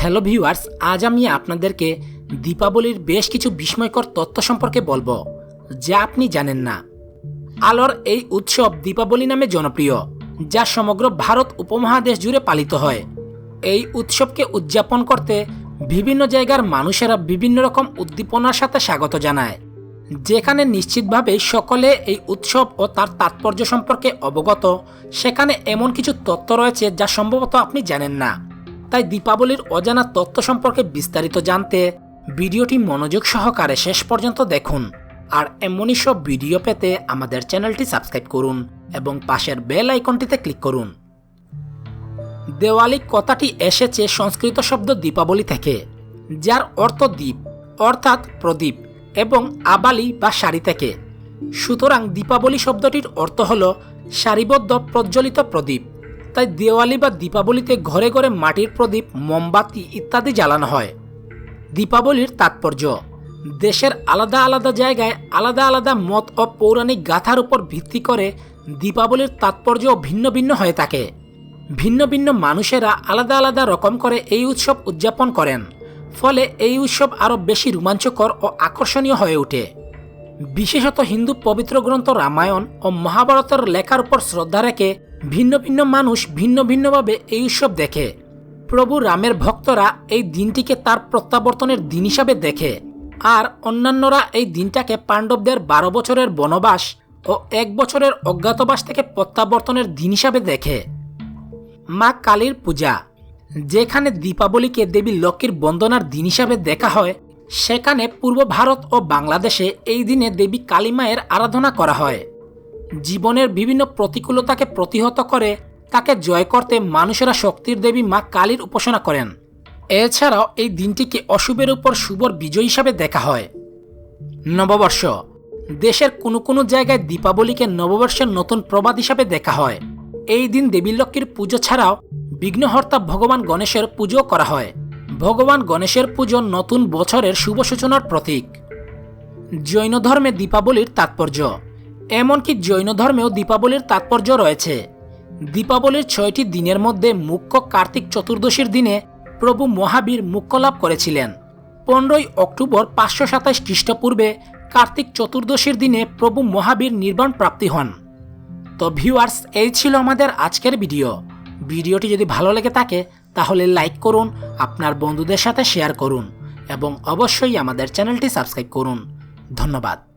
Hello viewers, আজ আমি আপনাদেরকে দীপাবলির বেশ কিছু বিস্ময়কর তথ্য সম্পর্কে বলব, যা আপনি জানেন না। আলোর এই উৎসব দীপাবলি নামে জনপ্রিয়, যা সমগ্র ভারত উপমহাদেশ জুড়ে পালিত হয়। এই উৎসবকে উদযাপন করতে বিভিন্ন জায়গার মানুষেরা বিভিন্ন রকম উদ্দীপনার সাথে স্বাগত জানায়, যেখানে নিশ্চিতভাবে সকলে এই উৎসব ও তার তাৎপর্য সম্পর্কে অবগত, সেখানে এমন কিছু তথ্য রয়েছে যা সম্ভবত আপনি জানেন না। তাই দীপাবলির অজানা তথ্য সম্পর্কে বিস্তারিত জানতে ভিডিওটি মনোযোগ সহকারে শেষ পর্যন্ত দেখুন। আর এমনই সব ভিডিও পেতে আমাদের চ্যানেলটি সাবস্ক্রাইব করুন এবং পাশের বেল আইকনটিতে ক্লিক করুন। দেওয়ালি কথাটি এসেছে সংস্কৃত শব্দ দীপাবলি থেকে, যার অর্থ দ্বীপ, অর্থাৎ প্রদীপ এবং আবালি বা শাড়ি থেকে। সুতরাং দীপাবলি শব্দটির অর্থ হল সারিবদ্ধ প্রজ্বলিত প্রদীপ। তাই দেওয়ালি বা দীপাবলিতে ঘরে ঘরে মাটির প্রদীপ, মোমবাতি ইত্যাদি জ্বালানো হয়। দীপাবলির তাৎপর্য, দেশের আলাদা আলাদা জায়গায় আলাদা আলাদা মত ও পৌরাণিক গাথার উপর ভিত্তি করে দীপাবলির তাৎপর্য ভিন্ন ভিন্ন হয়ে থাকে। ভিন্ন ভিন্ন মানুষেরা আলাদা আলাদা রকম করে এই উৎসব উদযাপন করেন, ফলে এই উৎসব আরও বেশি রোমাঞ্চকর ও আকর্ষণীয় হয়ে ওঠে। বিশেষত হিন্দু পবিত্র গ্রন্থ রামায়ণ ও মহাভারতের লেখার উপর শ্রদ্ধা রেখে ভিন্ন ভিন্ন মানুষ ভিন্ন ভিন্নভাবে এই উৎসব দেখে। প্রভু রামের ভক্তরা এই দিনটিকে তার প্রত্যাবর্তনের দিন হিসাবে দেখে। আর অন্যান্যরা এই দিনটাকে পাণ্ডবদের বারো বছরের বনবাস ও এক বছরের অজ্ঞাতবাস থেকে প্রত্যাবর্তনের দিন হিসাবে দেখে। মা কালীর পূজা, যেখানে দীপাবলিকে দেবী লক্ষ্মীর বন্দনার দিন হিসাবে দেখা হয় সেখানে পূর্ব ভারত ও বাংলাদেশে এই দিনে দেবী কালী মায়ের আরাধনা করা হয়। জীবনের বিভিন্ন প্রতিকূলতাকে প্রতিহত করে তাকে জয় করতে মানুষেরা শক্তির দেবী মা কালীর উপাসনা করেন। এছাড়াও এই দিনটিকে অশুভের উপর শুভর বিজয় হিসাবে দেখা হয়। নববর্ষ। দেশের কোনো কোনো জায়গায় দীপাবলিকে নববর্ষের নতুন প্রবাদ হিসাবে দেখা হয়। এই দিন দেবী লক্ষ্মীর পুজো ছাড়াও বিঘ্নহর্তা ভগবান গণেশের পুজো করা হয়। ভগবান গণেশের পুজো নতুন বছরের শুভ সূচনার প্রতীক। জৈন ধর্মে দীপাবলির তাৎপর্য। এমনকি জৈন ধর্মেও দীপাবলির তাৎপর্য রয়েছে। দীপাবলির ছয়টি দিনের মধ্যে মুখ্য কার্তিক চতুর্দশীর দিনে প্রভু মহাবীর মুখ্য লাভ করেছিলেন। পনেরোই অক্টোবর পাঁচশো সাতাশ খ্রিস্টপূর্বে কার্তিক চতুর্দশীর দিনে প্রভু মহাবীর নির্বাণ প্রাপ্তি হন। তো ভিউয়ার্স, এই ছিল আমাদের আজকের ভিডিও। ভিডিওটি যদি ভালো লেগে থাকে তাহলে লাইক করুন, আপনার বন্ধুদের সাথে শেয়ার করুন এবং অবশ্যই আমাদের চ্যানেলটি সাবস্ক্রাইব করুন। ধন্যবাদ।